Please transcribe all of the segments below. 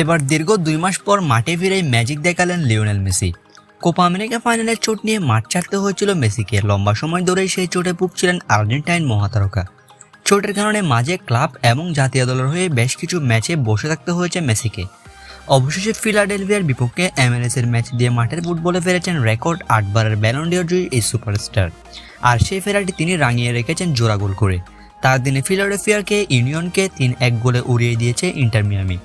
এবার দীর্ঘ দুই মাস পর মাঠে ফিরে ম্যাজিক দেখালেন লিওনেল মেসি। কোপা আমেরিকা ফাইনালের চোট নিয়ে মাঠ ছাড়তে হয়েছিল মেসিকে। লম্বা সময় ধরেই সেই চোটে ভুগছিলেন আর্জেন্টাইন মহাতারকা। চোটের কারণে মাঝে ক্লাব এবং জাতীয় দলের হয়ে বেশ কিছু ম্যাচে বসে থাকতে হয়েছে মেসিকে। অবশেষে ফিলাডেলভিয়ার বিপক্ষে এমএলএস এর ম্যাচ দিয়ে মাঠের ফুটবলে ফেরেছেন রেকর্ড আটবারের ব্যালন্ডিয়র জয়ী এই সুপারস্টার। আর সেই ফেরাটি তিনি রাঙিয়ে রেখেছেন জোড়া গোল করে। তার দিনে ফিলাডেলফিয়ারকে ইউনিয়নকে তিন এক গোলে উড়িয়ে দিয়েছে ইন্টার মিয়ামি।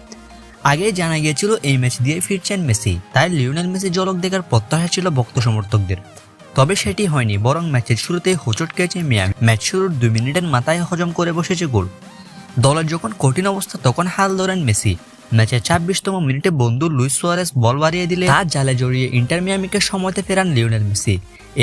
আগে জানা গিয়েছিল এই ম্যাচ দিয়ে ফিরছেন মেসি, তাই লিওনেল মেসি জলক দেখার প্রত্যাশা ছিল ভক্ত সমর্থকদের। তবে সেটি হয়নি, বরং ম্যাচের শুরুতে হোঁচট খেয়েছে মিয়ামি। ম্যাচ শুরুর দুই মিনিটের মাথায় হজম করে বসেছে গোল। দলের যখন কঠিন অবস্থা, তখন হাল ধরেন মেসি। ম্যাচের ছাব্বিশতম মিনিটে বন্ধু লুইস সুয়ারেস বল বাড়িয়ে দিলে তার জালে জড়িয়ে ইন্টার মিয়ামিকে সময়তে ফেরান লিওনেল মেসি।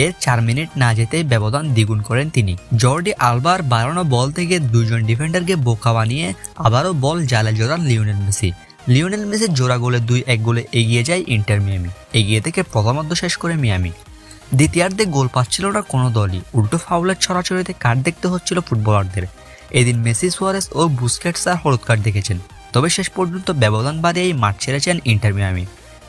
এর চার মিনিট না যেতেই ব্যবধান দ্বিগুণ করেন তিনি। জর্ডি আলবার বাড়ানো বল থেকে দুজন ডিফেন্ডারকে বোকা বানিয়ে আবারও বল জালে জড়ান লিওনেল মেসি। লিওনেল মেসির জোড়া গোলে দুই, এক গোলে এগিয়ে যায় ইন্টার মিয়ামি। এগিয়ে থেকে প্রথমার্ধ শেষ করে মিয়ামি। দ্বিতীয়ার্ধে গোল পাচ্ছিল না কোনো দলই। উল্টো ফাউলের ছড়াছড়িতে কার্ড দেখতে হচ্ছিল ফুটবলারদের? এদিন মেসি সুয়ারেস ও বুস্কেটস আর হলুদ কার্ড দেখেছেন। তবে শেষ পর্যন্ত ব্যবধান বাড়িয়েই মাঠ ছেড়েছেন ইন্টার মিয়ামি।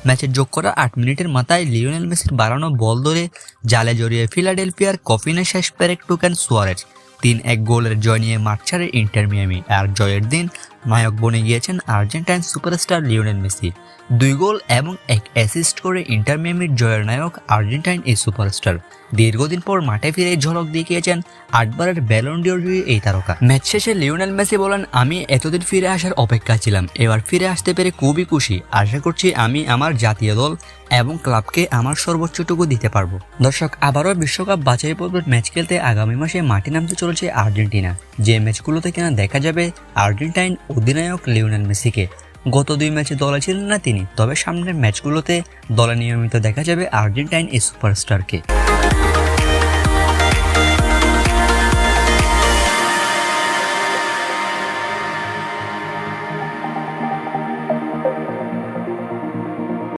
ম্যাচে যোগ করা আট মিনিটের মাথায় লিওনেল মেসির বাড়ানো বল ধরে জালে জড়িয়ে ফিলাডেলফিয়ার কফিনে শেষ প্যারেক টুকেন সুয়ারেজ। তিন, এক গোলের জয় নিয়ে মাঠ ছাড়ে ইন্টার মিয়ামি। আর জয়ের দিন নায়ক বনে গিয়েছেন আর্জেন্টাইন সুপারস্টার লিওনেল মেসি। দুই গোল এবং এক অ্যাসিস্ট করে ইন্টার মিয়ামির জয়ের নায়ক আর্জেন্টাইন এই সুপারস্টার। দীর্ঘদিন পর মাঠে ফিরে ঝলক দেখিয়েছেন আটবারের ব্যালন্ডিওর এই তারকা। ম্যাচ শেষে লিওনেল মেসি বলেন, আমি এতদিন ফিরে আসার অপেক্ষা ছিলাম। এবার ফিরে আসতে পেরে খুবই খুশি। আশা করছি আমি আমার জাতীয় দল এবং ক্লাবকে আমার সর্বোচ্চটুকু দিতে পারব। দর্শক, আবারও বিশ্বকাপ বাছাই পর্বের ম্যাচ খেলতে আগামী মাসে মাঠে নামতে চলেছে আর্জেন্টিনা। যে ম্যাচগুলোতে কিনা দেখা যাবে, আর্জেন্টাইন অধিনায়ক লিওনেল মেসিকে গত দুই ম্যাচে দলে ছিলেন না তিনি, তবে সামনের ম্যাচগুলোতে দলে নিয়মিত দেখা যাবে আর্জেন্টাইন এই সুপারস্টারকে।